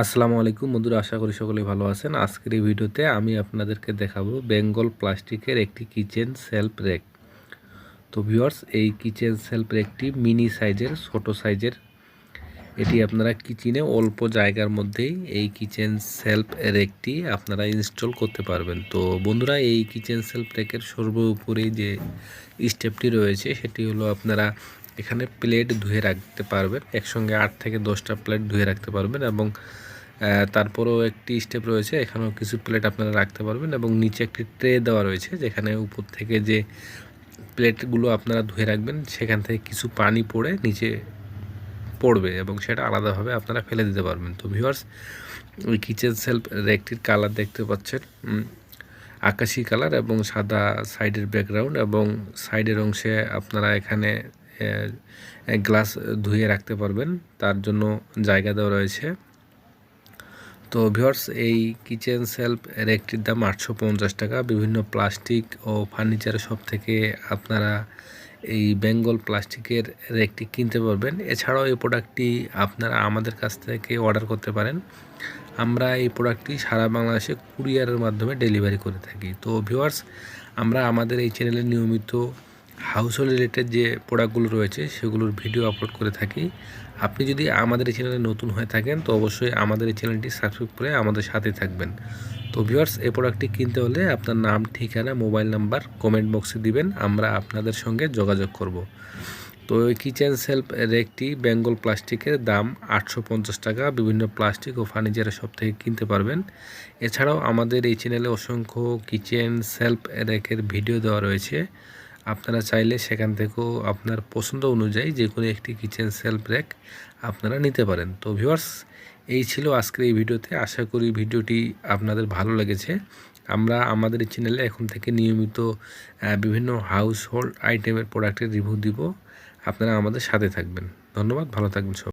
আসসালামু আলাইকুম। বন্ধুরা, আশা করি সকলে ভালো আছেন। আজকের এই ভিডিওতে আমি আপনাদেরকে দেখাবো বেঙ্গল প্লাস্টিকের একটি কিচেন সেলফ রেক। তো ভিউয়ার্স, এই কিচেন সেলফ রেকটি মিনি সাইজের, ছোট সাইজের এটি আপনারা কিচেনে অল্প জায়গার মধ্যেই এই কিচেন সেলফ রেকটি আপনারা ইনস্টল করতে পারবেন। তো বন্ধুরা, এই কিচেন সেলফ রেকের সর্বোপরি যে স্টেপটি রয়েছে, সেটি হলো আপনারা এখানে প্লেট ধুয়ে রাখতে পারবেন, একসঙ্গে আট থেকে দশটা প্লেট ধুয়ে রাখতে পারবেন এবং তারপরেও একটি স্টেপ রয়েছে, এখানেও কিছু প্লেট আপনারা রাখতে পারবেন এবং নিচে একটি ট্রে দেওয়া রয়েছে, যেখানে উপর থেকে যে প্লেটগুলো আপনারা ধুয়ে রাখবেন, সেখান থেকে কিছু পানি পড়ে নিচে পড়বে এবং সেটা আলাদাভাবে আপনারা ফেলে দিতে পারবেন। তো ভিউয়ার্স ওই কিচেন সেলফ রেকটির কালার দেখতে পাচ্ছেন। আকাশি কালার এবং সাদা সাইডের ব্যাকগ্রাউন্ড এবং সাইডের অংশে আপনারা এখানে গ্লাস ধুয়ে রাখতে পারবেন। তার জন্য জায়গা দেওয়া রয়েছে। তো ভিওর্স এই কিচেন সেলফ রেকটির দাম আটশো পঞ্চাশ টাকা। বিভিন্ন প্লাস্টিক ও ফার্নিচার সব থেকে আপনারা এই বেঙ্গল প্লাস্টিকের রেকটি কিনতে পারবেন। এছাড়াও এই প্রোডাক্টটি আপনারা আমাদের কাছ থেকে অর্ডার করতে পারেন। আমরা এই প্রোডাক্টটি সারা বাংলাদেশে কুরিয়ারের মাধ্যমে ডেলিভারি করে থাকি। তো ভিওয়ার্স আমরা আমাদের এই চ্যানেলে নিয়মিত হাউস হোল্ড রিলেটেড যে প্রোডাক্টগুলো রয়েছে, সেগুলোর ভিডিও আপলোড করে থাকি। আপনি যদি আমাদের এই চ্যানেলে নতুন হয়ে থাকেন, তো অবশ্যই আমাদের এই চ্যানেলটি সাবস্ক্রাইব করে আমাদের সাথে থাকবেন। তো ভিউয়ার্স, এই প্রোডাক্টটি কিনতে হলে আপনার নাম, ঠিকানা, মোবাইল নাম্বার কমেন্ট বক্সে দিবেন, আমরা আপনাদের সঙ্গে যোগাযোগ করব। তো ওই কিচেন সেলফ রেকটি বেঙ্গল প্লাস্টিকের দাম আটশো পঞ্চাশ টাকা। বিভিন্ন প্লাস্টিক ও ফার্নিচারের সব থেকে কিনতে পারবেন। এছাড়াও আমাদের এই চ্যানেলে অসংখ্য কিচেন সেলফ রেকের ভিডিও দেওয়া রয়েছে। আপনারা চাইলে সেখান থেকেও আপনার পছন্দ অনুযায়ী যে কোনো একটি কিচেন সেলফ র্যাক আপনারা নিতে পারেন। তো ভিউয়ার্স এই ছিল আজকের এই ভিডিওতে। আশা করি ভিডিওটি আপনাদের ভালো লেগেছে। আমরা আমাদের চ্যানেলে এখন থেকে নিয়মিত বিভিন্ন হাউস হোল্ড আইটেমের প্রোডাক্টের রিভিউ দিব। আপনারা আমাদের সাথে থাকবেন। ধন্যবাদ, ভালো থাকবেন সব